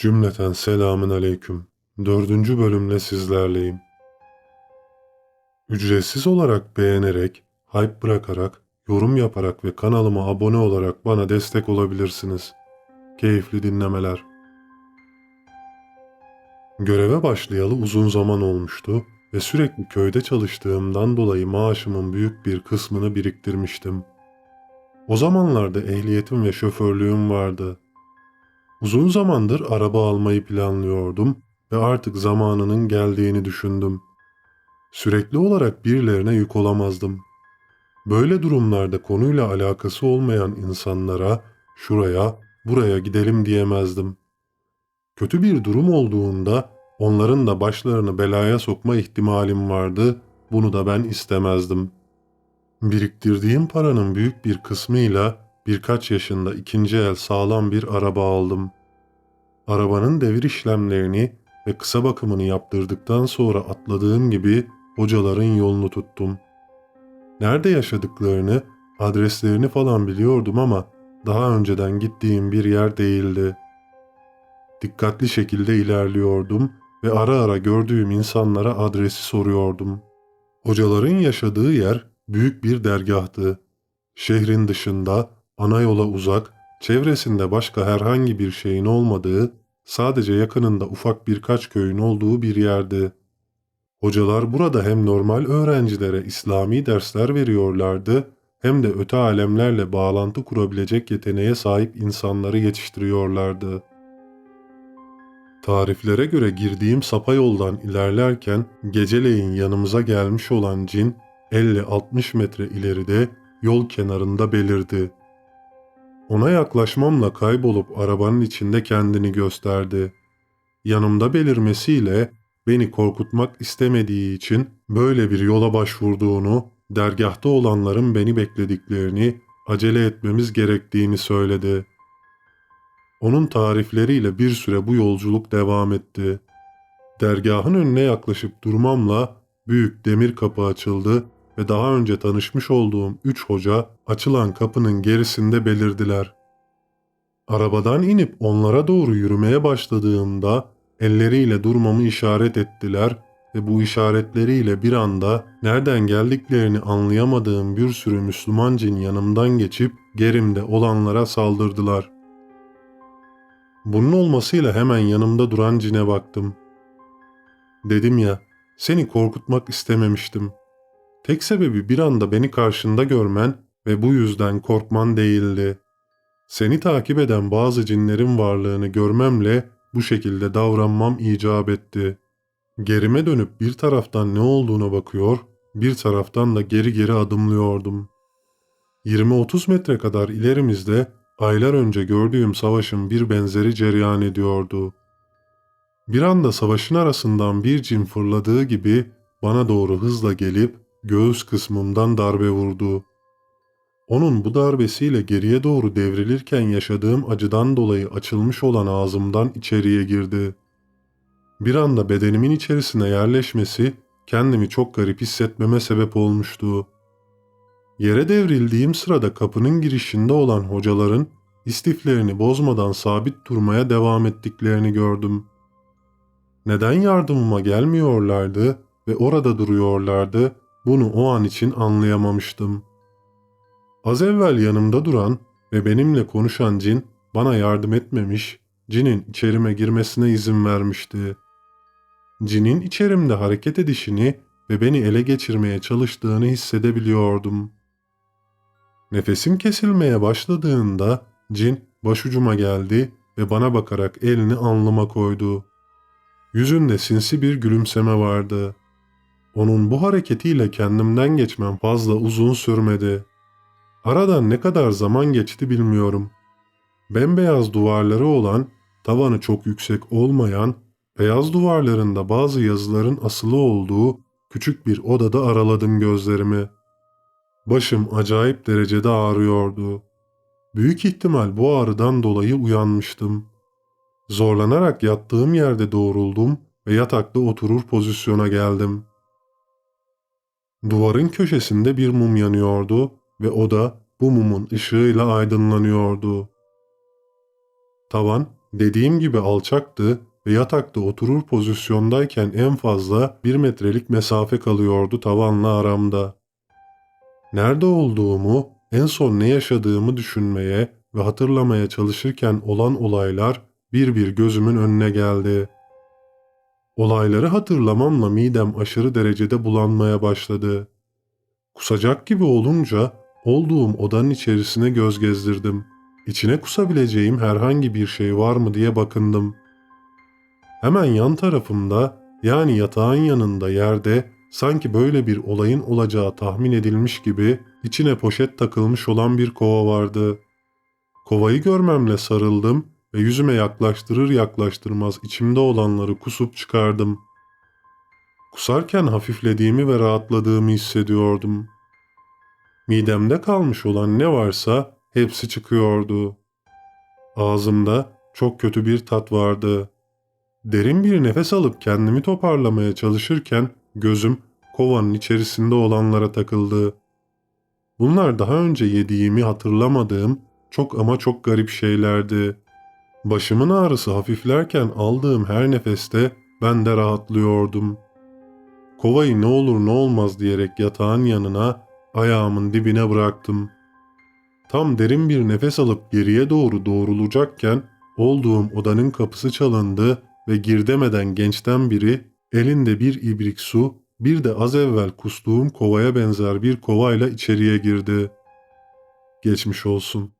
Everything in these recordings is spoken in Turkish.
Cümleten selamün aleyküm. Dördüncü bölümle sizlerleyim. Ücretsiz olarak beğenerek, hype bırakarak, yorum yaparak ve kanalıma abone olarak bana destek olabilirsiniz. Keyifli dinlemeler. Göreve başlayalı uzun zaman olmuştu ve sürekli köyde çalıştığımdan dolayı maaşımın büyük bir kısmını biriktirmiştim. O zamanlarda ehliyetim ve şoförlüğüm vardı. Uzun zamandır araba almayı planlıyordum ve artık zamanının geldiğini düşündüm. Sürekli olarak birilerine yük olamazdım. Böyle durumlarda konuyla alakası olmayan insanlara şuraya, buraya gidelim diyemezdim. Kötü bir durum olduğunda onların da başlarını belaya sokma ihtimalim vardı. Bunu da ben istemezdim. Biriktirdiğim paranın büyük bir kısmıyla birkaç yaşında ikinci el sağlam bir araba aldım. Arabanın devir işlemlerini ve kısa bakımını yaptırdıktan sonra atladığım gibi hocaların yolunu tuttum. Nerede yaşadıklarını, adreslerini falan biliyordum ama daha önceden gittiğim bir yer değildi. Dikkatli şekilde ilerliyordum ve ara ara gördüğüm insanlara adresi soruyordum. Hocaların yaşadığı yer büyük bir dergahtı. Şehrin dışında, ana yola uzak, çevresinde başka herhangi bir şeyin olmadığı, sadece yakınında ufak birkaç köyün olduğu bir yerdi. Hocalar burada hem normal öğrencilere İslami dersler veriyorlardı, hem de öte alemlerle bağlantı kurabilecek yeteneğe sahip insanları yetiştiriyorlardı. Tariflere göre girdiğim sapa yoldan ilerlerken geceleyin yanımıza gelmiş olan cin 50-60 metre ileride yol kenarında belirdi. Ona yaklaşmamla kaybolup arabanın içinde kendini gösterdi. Yanımda belirmesiyle beni korkutmak istemediği için böyle bir yola başvurduğunu, dergahta olanların beni beklediklerini, acele etmemiz gerektiğini söyledi. Onun tarifleriyle bir süre bu yolculuk devam etti. Dergahın önüne yaklaşıp durmamla büyük demir kapı açıldı ve daha önce tanışmış olduğum üç hoca açılan kapının gerisinde belirdiler. Arabadan inip onlara doğru yürümeye başladığımda elleriyle durmamı işaret ettiler ve bu işaretleriyle bir anda nereden geldiklerini anlayamadığım bir sürü Müslüman cin yanımdan geçip gerimde olanlara saldırdılar. Bunun olmasıyla hemen yanımda duran cine baktım. Dedim ya, seni korkutmak istememiştim. Tek sebebi bir anda beni karşında görmen ve bu yüzden korkman değildi. Seni takip eden bazı cinlerin varlığını görmemle bu şekilde davranmam icap etti. Gerime dönüp bir taraftan ne olduğuna bakıyor, bir taraftan da geri geri adımlıyordum. 20-30 metre kadar ilerimizde aylar önce gördüğüm savaşın bir benzeri cereyan ediyordu. Bir anda savaşın arasından bir cin fırladığı gibi bana doğru hızla gelip göğüs kısmımdan darbe vurdu. Onun bu darbesiyle geriye doğru devrilirken yaşadığım acıdan dolayı açılmış olan ağzımdan içeriye girdi. Bir anda bedenimin içerisine yerleşmesi kendimi çok garip hissetmeme sebep olmuştu. Yere devrildiğim sırada kapının girişinde olan hocaların istiflerini bozmadan sabit durmaya devam ettiklerini gördüm. Neden yardımıma gelmiyorlardı ve orada duruyorlardı bunu o an için anlayamamıştım. Az evvel yanımda duran ve benimle konuşan cin bana yardım etmemiş, cinin içerime girmesine izin vermişti. Cinin içerimde hareket edişini ve beni ele geçirmeye çalıştığını hissedebiliyordum. Nefesim kesilmeye başladığında cin başucuma geldi ve bana bakarak elini alnıma koydu. Yüzünde sinsi bir gülümseme vardı. Onun bu hareketiyle kendimden geçmem fazla uzun sürmedi. Aradan ne kadar zaman geçti bilmiyorum. Bembeyaz duvarları olan, tavanı çok yüksek olmayan, beyaz duvarlarında bazı yazıların asılı olduğu küçük bir odada araladım gözlerimi. Başım acayip derecede ağrıyordu. Büyük ihtimal bu ağrıdan dolayı uyanmıştım. Zorlanarak yattığım yerde doğruldum ve yatakta oturur pozisyona geldim. Duvarın köşesinde bir mum yanıyordu ve o da bu mumun ışığıyla aydınlanıyordu. Tavan Dediğim gibi alçaktı ve yatakta oturur pozisyondayken en fazla bir metrelik mesafe kalıyordu tavanla aramda. Nerede olduğumu, en son ne yaşadığımı düşünmeye ve hatırlamaya çalışırken olan olaylar bir bir gözümün önüne geldi. Olayları hatırlamamla midem aşırı derecede bulanmaya başladı. Kusacak gibi olunca olduğum odanın içerisine göz gezdirdim. İçine kusabileceğim herhangi bir şey var mı diye bakındım. Hemen yan tarafımda yani yatağın yanında yerde sanki böyle bir olayın olacağı tahmin edilmiş gibi içine poşet takılmış olan bir kova vardı. Kovayı görmemle sarıldım ve yüzüme yaklaştırır yaklaştırmaz içimde olanları kusup çıkardım. Kusarken hafiflediğimi ve rahatladığımı hissediyordum. Midemde kalmış olan ne varsa hepsi çıkıyordu. Ağzımda çok kötü bir tat vardı. Derin bir nefes alıp kendimi toparlamaya çalışırken gözüm kovanın içerisinde olanlara takıldı. Bunlar daha önce yediğimi hatırlamadığım çok ama çok garip şeylerdi. Başımın ağrısı hafiflerken aldığım her nefeste ben de rahatlıyordum. Kovayı ne olur ne olmaz diyerek yatağın yanına ayağımın dibine bıraktım. Tam derin bir nefes alıp geriye doğru doğrulacakken olduğum odanın kapısı çalındı ve gir demeden gençten biri elinde bir ibrik su bir de az evvel kustuğum kovaya benzer bir kovayla içeriye girdi. Geçmiş olsun.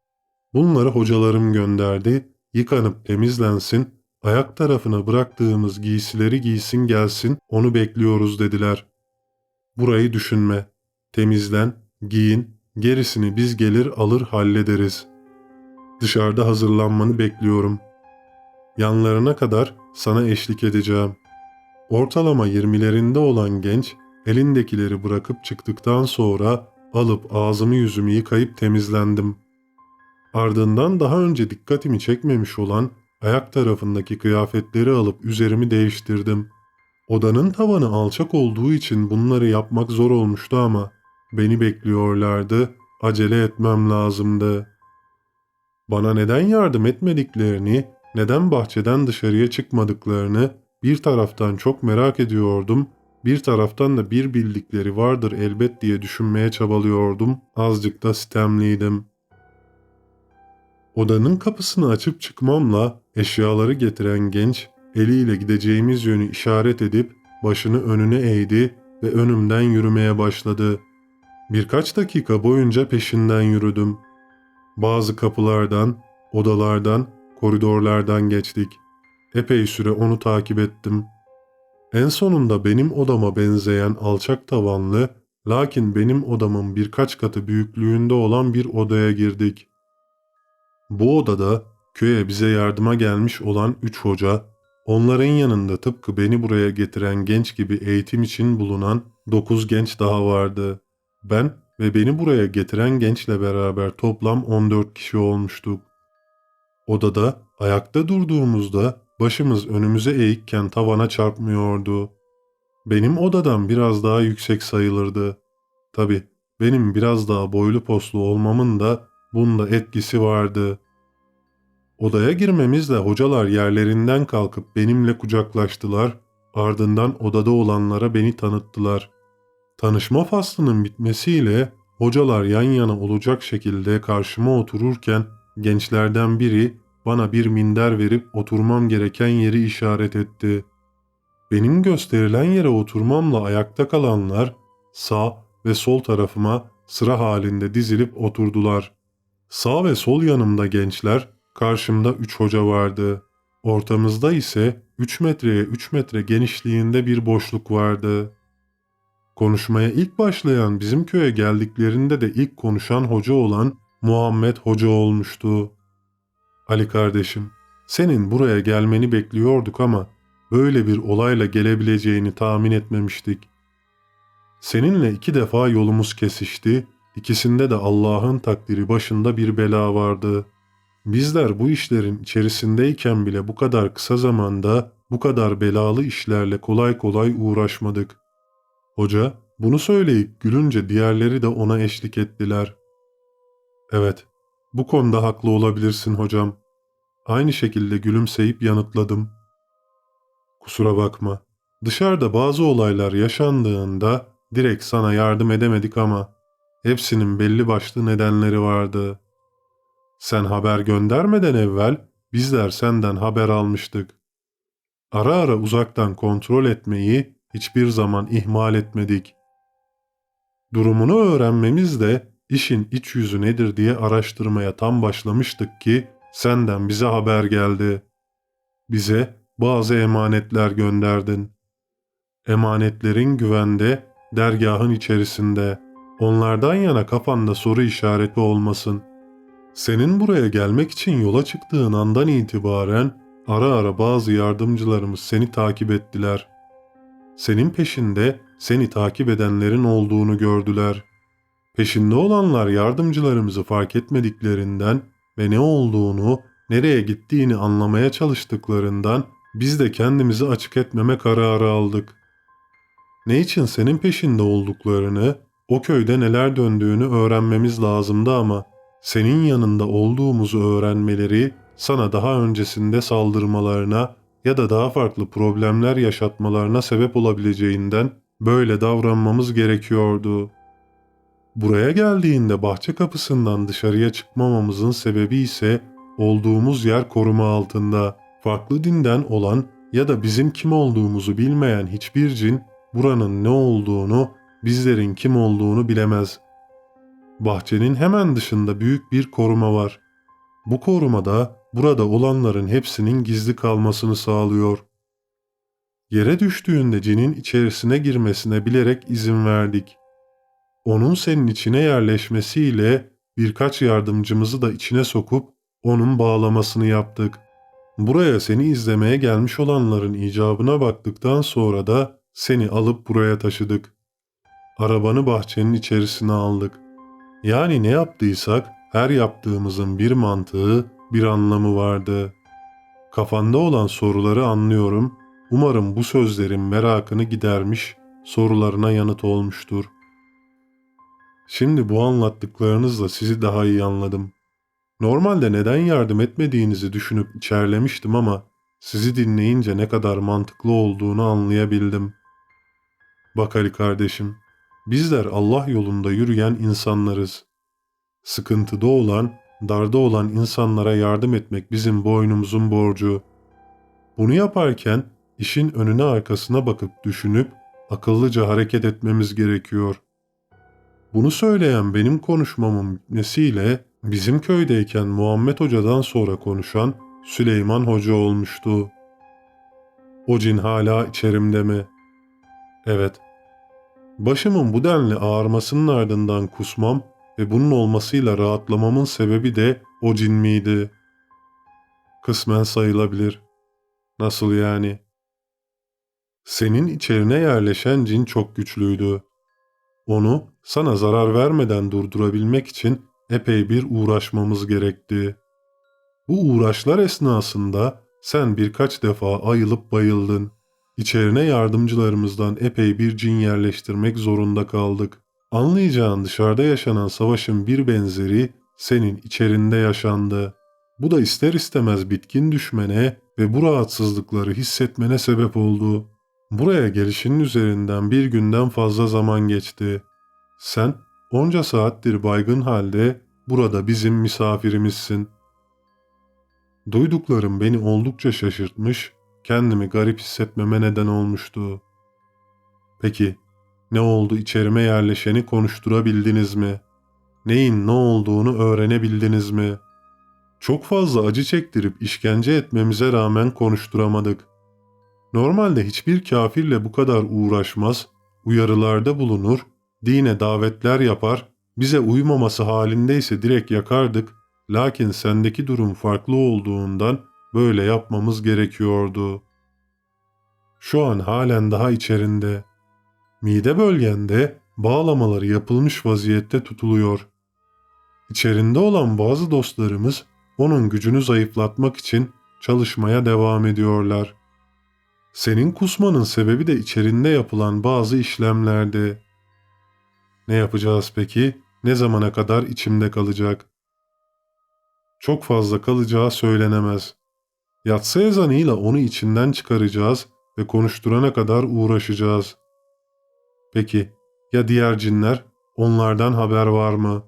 Bunları hocalarım gönderdi, yıkanıp temizlensin, ayak tarafına bıraktığımız giysileri giysin gelsin, onu bekliyoruz dediler. Burayı düşünme. Temizlen, giyin, gerisini biz gelir alır hallederiz. Dışarıda hazırlanmanı bekliyorum. Yanlarına kadar sana eşlik edeceğim. Ortalama 20'lerinde olan genç elindekileri bırakıp çıktıktan sonra alıp ağzımı yüzümü yıkayıp temizlendim. Ardından daha önce dikkatimi çekmemiş olan ayak tarafındaki kıyafetleri alıp üzerimi değiştirdim. Odanın tavanı alçak olduğu için bunları yapmak zor olmuştu ama beni bekliyorlardı, acele etmem lazımdı. Bana neden yardım etmediklerini, neden bahçeden dışarıya çıkmadıklarını bir taraftan çok merak ediyordum, bir taraftan da bir bildikleri vardır elbet diye düşünmeye çabalıyordum, azıcık da sitemliydim. Odanın kapısını açıp çıkmamla eşyaları getiren genç eliyle gideceğimiz yönü işaret edip başını önüne eğdi ve önümden yürümeye başladı. Birkaç dakika boyunca peşinden yürüdüm. Bazı kapılardan, odalardan, koridorlardan geçtik. Epey süre onu takip ettim. En sonunda benim odama benzeyen alçak tavanlı, lakin benim odamın birkaç katı büyüklüğünde olan bir odaya girdik. Bu odada köye bize yardıma gelmiş olan üç hoca, onların yanında tıpkı beni buraya getiren genç gibi eğitim için bulunan dokuz genç daha vardı. Ben ve beni buraya getiren gençle beraber toplam 14 kişi olmuştuk. Odada ayakta durduğumuzda başımız önümüze eğikken tavana çarpmıyordu. Benim odadan biraz daha yüksek sayılırdı. Tabi benim biraz daha boylu poslu olmamın da bunda etkisi vardı. Odaya girmemizle hocalar yerlerinden kalkıp benimle kucaklaştılar, ardından odada olanlara beni tanıttılar. Tanışma faslının bitmesiyle hocalar yan yana olacak şekilde karşıma otururken gençlerden biri bana bir minder verip oturmam gereken yeri işaret etti. Benim gösterilen yere oturmamla ayakta kalanlar sağ ve sol tarafıma sıra halinde dizilip oturdular. Sağ ve sol yanımda gençler, karşımda üç hoca vardı. Ortamızda ise 3 metreye 3 metre genişliğinde bir boşluk vardı. Konuşmaya ilk başlayan bizim köye geldiklerinde de ilk konuşan hoca olan Muhammed Hoca olmuştu. Ali kardeşim, senin buraya gelmeni bekliyorduk ama böyle bir olayla gelebileceğini tahmin etmemiştik. Seninle iki defa yolumuz kesişti, ikisinde de Allah'ın takdiri başında bir bela vardı. Bizler bu işlerin içerisindeyken bile bu kadar kısa zamanda bu kadar belalı işlerle kolay kolay uğraşmadık. Hoca bunu söyleyip gülünce diğerleri de ona eşlik ettiler. Evet, bu konuda haklı olabilirsin hocam. Aynı şekilde gülümseyip yanıtladım. Kusura bakma. Dışarıda bazı olaylar yaşandığında direkt sana yardım edemedik ama hepsinin belli başlı nedenleri vardı. Sen haber göndermeden evvel bizler senden haber almıştık. Ara ara uzaktan kontrol etmeyi hiçbir zaman ihmal etmedik. Durumunu öğrenmemiz de işin iç yüzü nedir diye araştırmaya tam başlamıştık ki senden bize haber geldi. Bize bazı emanetler gönderdin. Emanetlerin güvende, dergahın içerisinde. Onlardan yana kafanda soru işareti olmasın. Senin buraya gelmek için yola çıktığın andan itibaren ara ara bazı yardımcılarımız seni takip ettiler. Senin peşinde seni takip edenlerin olduğunu gördüler. Peşinde olanlar yardımcılarımızı fark etmediklerinden ve ne olduğunu, nereye gittiğini anlamaya çalıştıklarından biz de kendimizi açık etmeme kararı aldık. Ne için senin peşinde olduklarını, o köyde neler döndüğünü öğrenmemiz lazımdı ama senin yanında olduğumuzu öğrenmeleri sana daha öncesinde saldırmalarına ya da daha farklı problemler yaşatmalarına sebep olabileceğinden böyle davranmamız gerekiyordu. Buraya geldiğinde bahçe kapısından dışarıya çıkmamamızın sebebi ise olduğumuz yer koruma altında. Farklı dinden olan ya da bizim kim olduğumuzu bilmeyen hiçbir cin buranın ne olduğunu, bizlerin kim olduğunu bilemez. Bahçenin hemen dışında büyük bir koruma var. Bu korumada burada olanların hepsinin gizli kalmasını sağlıyor. Yere düştüğünde cinin içerisine girmesine bilerek izin verdik. Onun senin içine yerleşmesiyle birkaç yardımcımızı da içine sokup onun bağlamasını yaptık. Buraya seni izlemeye gelmiş olanların icabına baktıktan sonra da seni alıp buraya taşıdık. Arabanı bahçenin içerisine aldık. Yani ne yaptıysak her yaptığımızın bir mantığı, bir anlamı vardı. Kafanda olan soruları anlıyorum. Umarım bu sözlerin merakını gidermiş, sorularına yanıt olmuştur. Şimdi bu anlattıklarınızla sizi daha iyi anladım. Normalde neden yardım etmediğinizi düşünüp içerlemiştim ama sizi dinleyince ne kadar mantıklı olduğunu anlayabildim. Bak Ali kardeşim, bizler Allah yolunda yürüyen insanlarız. Sıkıntıda olan, darda olan insanlara yardım etmek bizim boynumuzun borcu. Bunu yaparken işin önüne arkasına bakıp düşünüp akıllıca hareket etmemiz gerekiyor. Bunu söyleyen benim konuşmamın bitmesiyle bizim köydeyken Muhammed Hoca'dan sonra konuşan Süleyman Hoca olmuştu. O cin hala içerimde mi? Evet. Başımın bu denli ağarmasının ardından kusmam ve bunun olmasıyla rahatlamamın sebebi de o cin miydi? Kısmen sayılabilir. Nasıl yani? Senin içerine yerleşen cin çok güçlüydü. Onu sana zarar vermeden durdurabilmek için epey bir uğraşmamız gerekti. Bu uğraşlar esnasında sen birkaç defa ayılıp bayıldın. İçerine yardımcılarımızdan epey bir cin yerleştirmek zorunda kaldık. Anlayacağın dışarıda yaşanan savaşın bir benzeri senin içerinde yaşandı. Bu da ister istemez bitkin düşmene ve bu rahatsızlıkları hissetmene sebep oldu. Buraya gelişinin üzerinden bir günden fazla zaman geçti. Sen onca saattir baygın halde burada bizim misafirimizsin. Duyduklarım beni oldukça şaşırtmış, kendimi garip hissetmeme neden olmuştu. Peki, ne oldu içerime yerleşeni konuşturabildiniz mi? Neyin ne olduğunu öğrenebildiniz mi? Çok fazla acı çektirip işkence etmemize rağmen konuşturamadık. Normalde hiçbir kafirle bu kadar uğraşmaz, uyarılarda bulunur, dine davetler yapar, bize uymaması halindeyse direkt yakardık, lakin sendeki durum farklı olduğundan böyle yapmamız gerekiyordu. Şu an halen daha içerinde. Mide bölgende bağlamaları yapılmış vaziyette tutuluyor. İçerinde olan bazı dostlarımız onun gücünü zayıflatmak için çalışmaya devam ediyorlar. Senin kusmanın sebebi de içerinde yapılan bazı işlemlerde. Ne yapacağız peki? Ne zamana kadar içimde kalacak? Çok fazla kalacağı söylenemez. Yatsı ezanıyla onu içinden çıkaracağız ve konuşturana kadar uğraşacağız. Peki ya diğer cinler? Onlardan haber var mı?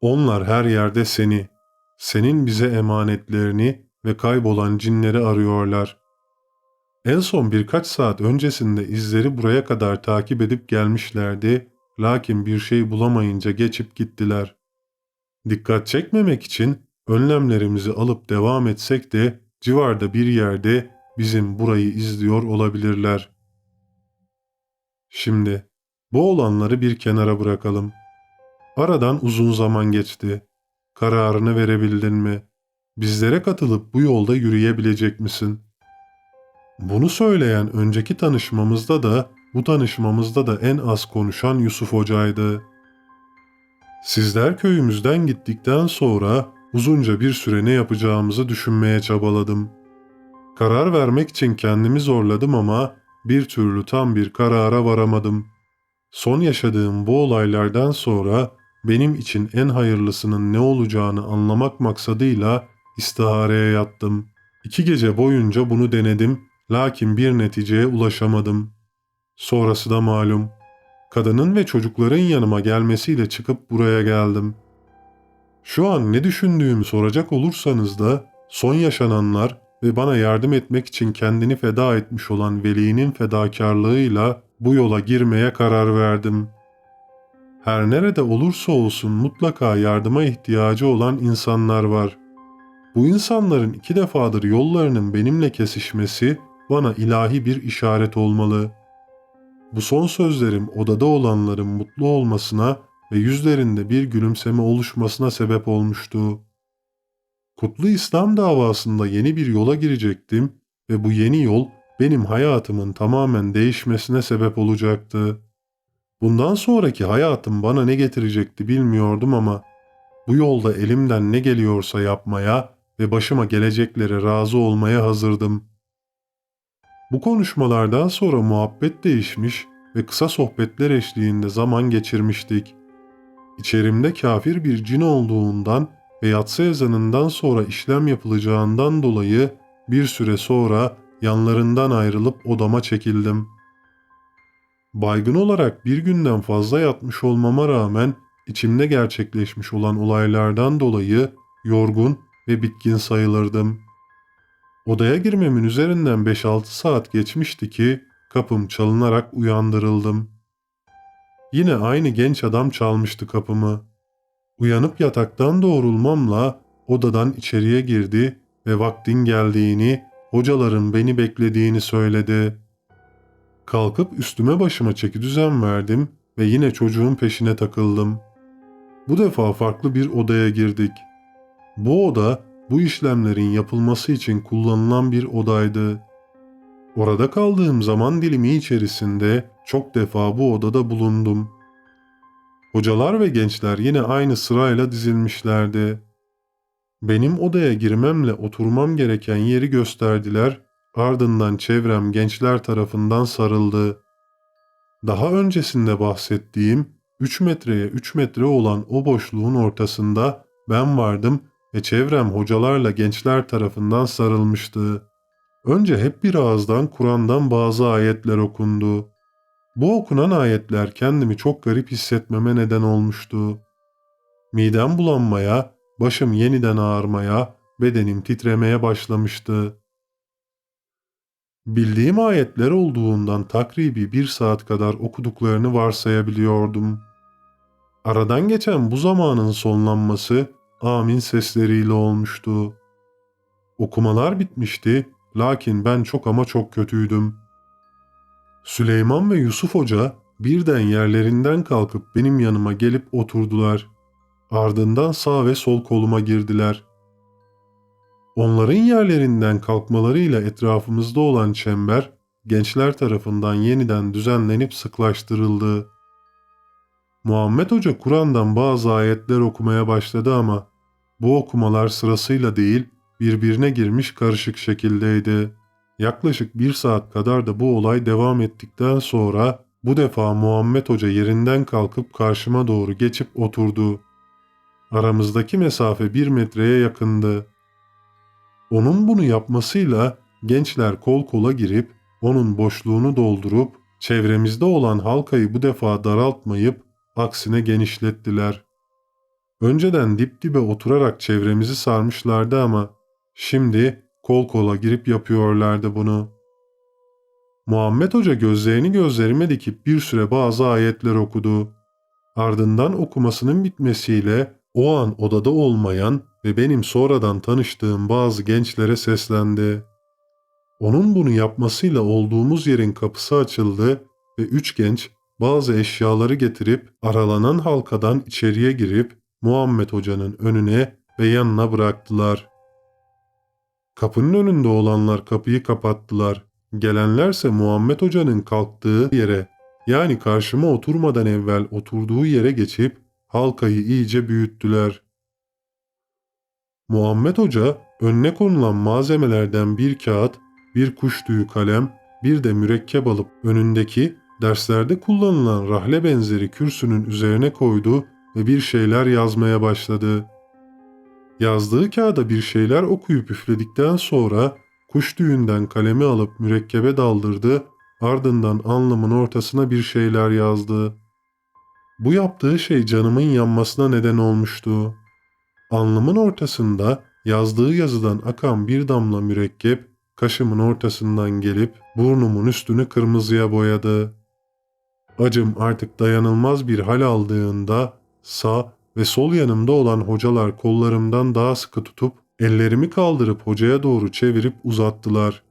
Onlar her yerde seni, senin bize emanetlerini ve kaybolan cinleri arıyorlar. En son birkaç saat öncesinde izleri buraya kadar takip edip gelmişlerdi, lakin bir şey bulamayınca geçip gittiler. Dikkat çekmemek için önlemlerimizi alıp devam etsek de civarda bir yerde bizim burayı izliyor olabilirler. Şimdi bu olanları bir kenara bırakalım. Aradan uzun zaman geçti. Kararını verebildin mi? Bizlere katılıp bu yolda yürüyebilecek misin? Bunu söyleyen önceki tanışmamızda da bu tanışmamızda da en az konuşan Yusuf Hoca'ydı. Sizler köyümüzden gittikten sonra uzunca bir süre ne yapacağımızı düşünmeye çabaladım. Karar vermek için kendimi zorladım ama bir türlü tam bir karara varamadım. Son yaşadığım bu olaylardan sonra benim için en hayırlısının ne olacağını anlamak maksadıyla istihareye yattım. İki gece boyunca bunu denedim lakin bir neticeye ulaşamadım. Sonrası da malum. Kadının ve çocukların yanıma gelmesiyle çıkıp buraya geldim. Şu an ne düşündüğümü soracak olursanız da son yaşananlar ve bana yardım etmek için kendini feda etmiş olan velinin fedakarlığıyla bu yola girmeye karar verdim. Her nerede olursa olsun mutlaka yardıma ihtiyacı olan insanlar var. Bu insanların iki defadır yollarının benimle kesişmesi bana ilahi bir işaret olmalı. Bu son sözlerim odada olanların mutlu olmasına ve yüzlerinde bir gülümseme oluşmasına sebep olmuştu. Kutlu İslam davasında yeni bir yola girecektim ve bu yeni yol benim hayatımın tamamen değişmesine sebep olacaktı. Bundan sonraki hayatım bana ne getirecekti bilmiyordum ama bu yolda elimden ne geliyorsa yapmaya ve başıma geleceklere razı olmaya hazırdım. Bu konuşmalardan sonra muhabbet değişmiş ve kısa sohbetler eşliğinde zaman geçirmiştik. İçerimde kafir bir cin olduğundan ve yatsı ezanından sonra işlem yapılacağından dolayı bir süre sonra yanlarından ayrılıp odama çekildim. Baygın olarak bir günden fazla yatmış olmama rağmen içimde gerçekleşmiş olan olaylardan dolayı yorgun ve bitkin sayılırdım. Odaya girmemin üzerinden 5-6 saat geçmişti ki kapım çalınarak uyandırıldım. Yine aynı genç adam çalmıştı kapımı. Uyanıp yataktan doğrulmamla odadan içeriye girdi ve vaktin geldiğini, hocaların beni beklediğini söyledi. Kalkıp üstüme başıma çeki düzen verdim ve yine çocuğun peşine takıldım. Bu defa farklı bir odaya girdik. Bu oda bu işlemlerin yapılması için kullanılan bir odaydı. Orada kaldığım zaman dilimi içerisinde çok defa bu odada bulundum. Hocalar ve gençler yine aynı sırayla dizilmişlerdi. Benim odaya girmemle oturmam gereken yeri gösterdiler, ardından çevrem gençler tarafından sarıldı. Daha öncesinde bahsettiğim 3 metreye 3 metre olan o boşluğun ortasında ben vardım ve çevrem hocalarla gençler tarafından sarılmıştı. Önce hep bir ağızdan Kur'an'dan bazı ayetler okundu. Bu okunan ayetler kendimi çok garip hissetmeme neden olmuştu. Midem bulanmaya, başım yeniden ağarmaya, bedenim titremeye başlamıştı. Bildiğim ayetler olduğundan takribi bir saat kadar okuduklarını varsayabiliyordum. Aradan geçen bu zamanın sonlanması amin sesleriyle olmuştu. Okumalar bitmişti lakin ben çok ama çok kötüydüm. Süleyman ve Yusuf Hoca birden yerlerinden kalkıp benim yanıma gelip oturdular. Ardından sağ ve sol koluma girdiler. Onların yerlerinden kalkmalarıyla etrafımızda olan çember gençler tarafından yeniden düzenlenip sıklaştırıldı. Muhammed Hoca Kur'an'dan bazı ayetler okumaya başladı ama bu okumalar sırasıyla değil birbirine girmiş karışık şekildeydi. Yaklaşık bir saat kadar da bu olay devam ettikten sonra bu defa Muhammed Hoca yerinden kalkıp karşıma doğru geçip oturdu. Aramızdaki mesafe bir metreye yakındı. Onun bunu yapmasıyla gençler kol kola girip onun boşluğunu doldurup çevremizde olan halkayı bu defa daraltmayıp aksine genişlettiler. Önceden dip dibe oturarak çevremizi sarmışlardı ama şimdi kol kola girip yapıyorlardı bunu. Muhammed Hoca gözlerini gözlerime dikip bir süre bazı ayetler okudu. Ardından okumasının bitmesiyle o an odada olmayan ve benim sonradan tanıştığım bazı gençlere seslendi. Onun bunu yapmasıyla olduğumuz yerin kapısı açıldı ve üç genç bazı eşyaları getirip aralanan halkadan içeriye girip Muhammed Hoca'nın önüne ve yanına bıraktılar. Kapının önünde olanlar kapıyı kapattılar. Gelenlerse Muhammed Hoca'nın kalktığı yere yani karşıma oturmadan evvel oturduğu yere geçip halkayı iyice büyüttüler. Muhammed Hoca önüne konulan malzemelerden bir kağıt, bir kuş tüyü kalem, bir de mürekkep alıp önündeki derslerde kullanılan rahle benzeri kürsünün üzerine koydu ve bir şeyler yazmaya başladı. Yazdığı kağıda bir şeyler okuyup üfledikten sonra kuş tüyünden kalemi alıp mürekkebe daldırdı, ardından alnımın ortasına bir şeyler yazdı. Bu yaptığı şey canımın yanmasına neden olmuştu. Alnımın ortasında yazdığı yazıdan akan bir damla mürekkep kaşımın ortasından gelip burnumun üstünü kırmızıya boyadı. Acım artık dayanılmaz bir hal aldığında sağ ve sol yanımda olan hocalar kollarımdan daha sıkı tutup ellerimi kaldırıp hocaya doğru çevirip uzattılar.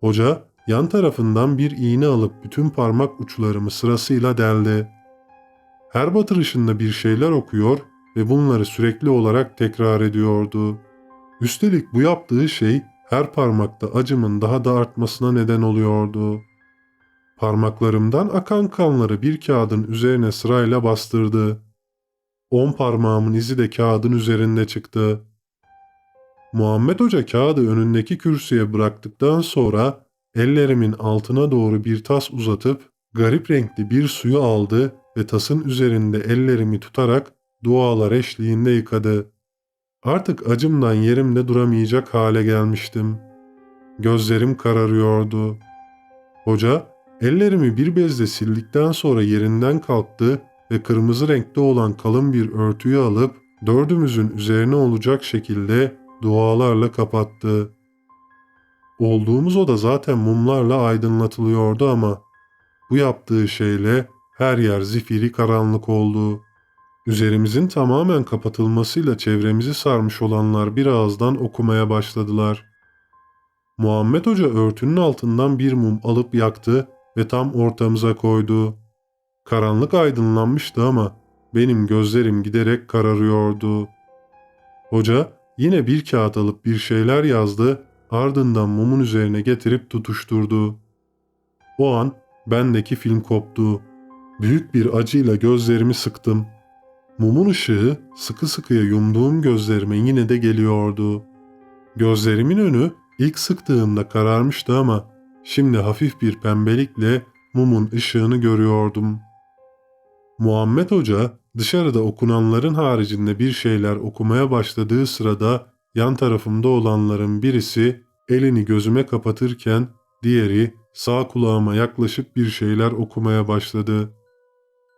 Hoca yan tarafından bir iğne alıp bütün parmak uçlarımı sırasıyla deldi. Her batırışında bir şeyler okuyor ve bunları sürekli olarak tekrar ediyordu. Üstelik bu yaptığı şey her parmakta acımın daha da artmasına neden oluyordu. Parmaklarımdan akan kanları bir kağıdın üzerine sırayla bastırdı. On parmağımın izi de kağıdın üzerinde çıktı. Muhammed Hoca kağıdı önündeki kürsüye bıraktıktan sonra ellerimin altına doğru bir tas uzatıp garip renkli bir suyu aldı ve tasın üzerinde ellerimi tutarak dualar eşliğinde yıkadı. Artık acımdan yerimde duramayacak hale gelmiştim. Gözlerim kararıyordu. Hoca ellerimi bir bezle sildikten sonra yerinden kalktı ve kırmızı renkte olan kalın bir örtüyü alıp dördümüzün üzerine olacak şekilde dualarla kapattı. Olduğumuz oda zaten mumlarla aydınlatılıyordu ama bu yaptığı şeyle her yer zifiri karanlık oldu. Üzerimizin tamamen kapatılmasıyla çevremizi sarmış olanlar bir ağızdan okumaya başladılar. Muhammed Hoca örtünün altından bir mum alıp yaktı ve tam ortamıza koydu. Karanlık aydınlanmıştı ama benim gözlerim giderek kararıyordu. Hoca yine bir kağıt alıp bir şeyler yazdı, ardından mumun üzerine getirip tutuşturdu. O an bendeki film koptu. Büyük bir acıyla gözlerimi sıktım. Mumun ışığı sıkı sıkıya yumduğum gözlerime yine de geliyordu. Gözlerimin önü ilk sıktığımda kararmıştı ama şimdi hafif bir pembelikle mumun ışığını görüyordum. Muhammed Hoca dışarıda okunanların haricinde bir şeyler okumaya başladığı sırada yan tarafımda olanların birisi elini gözüme kapatırken diğeri sağ kulağıma yaklaşıp bir şeyler okumaya başladı.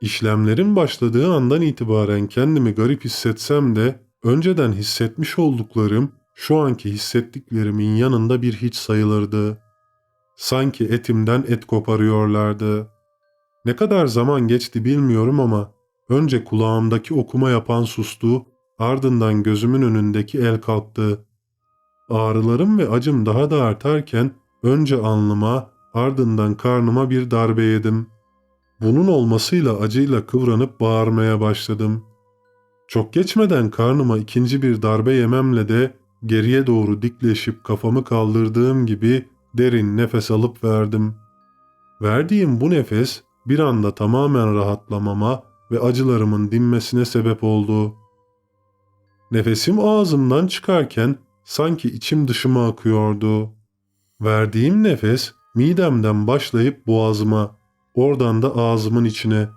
İşlemlerin başladığı andan itibaren kendimi garip hissetsem de önceden hissetmiş olduklarım şu anki hissettiklerimin yanında bir hiç sayılırdı. Sanki etimden et koparıyorlardı. Ne kadar zaman geçti bilmiyorum ama önce kulağımdaki okuma yapan sustu, ardından gözümün önündeki el kalktı. Ağrılarım ve acım daha da artarken önce alnıma, ardından karnıma bir darbe yedim. Bunun olmasıyla acıyla kıvranıp bağırmaya başladım. Çok geçmeden karnıma ikinci bir darbe yememle de geriye doğru dikleşip kafamı kaldırdığım gibi derin nefes alıp verdim. Verdiğim bu nefes bir anda tamamen rahatlamama ve acılarımın dinmesine sebep oldu. Nefesim ağzımdan çıkarken sanki içim dışıma akıyordu. Verdiğim nefes midemden başlayıp boğazıma, oradan da ağzımın içine.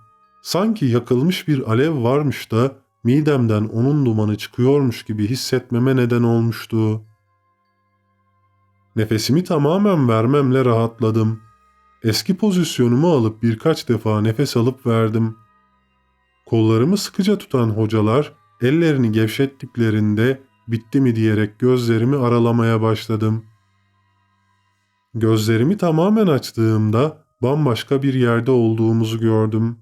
Sanki yakılmış bir alev varmış da midemden onun dumanı çıkıyormuş gibi hissetmeme neden olmuştu. Nefesimi tamamen vermemle rahatladım. Eski pozisyonumu alıp birkaç defa nefes alıp verdim. Kollarımı sıkıca tutan hocalar ellerini gevşettiklerinde bitti mi diyerek gözlerimi aralamaya başladım. Gözlerimi tamamen açtığımda bambaşka bir yerde olduğumuzu gördüm.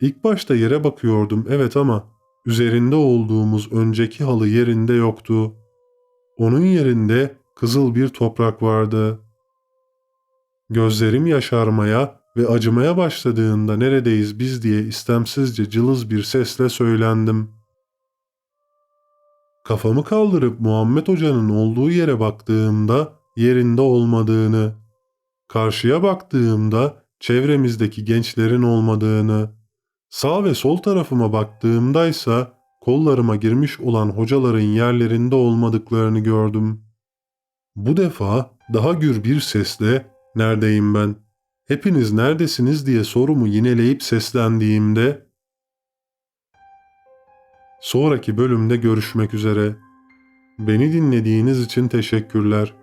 İlk başta yere bakıyordum evet ama üzerinde olduğumuz önceki halı yerinde yoktu. Onun yerinde kızıl bir toprak vardı. Gözlerim yaşarmaya ve acımaya başladığında neredeyiz biz diye istemsizce cılız bir sesle söylendim. Kafamı kaldırıp Muhammed Hoca'nın olduğu yere baktığımda yerinde olmadığını, karşıya baktığımda çevremizdeki gençlerin olmadığını, sağ ve sol tarafıma baktığımdaysa kollarıma girmiş olan hocaların yerlerinde olmadıklarını gördüm. Bu defa daha gür bir sesle "Neredeyim ben? Hepiniz neredesiniz?" diye sorumu yineleyip seslendiğimde Sonraki bölümde görüşmek üzere. Beni dinlediğiniz için teşekkürler.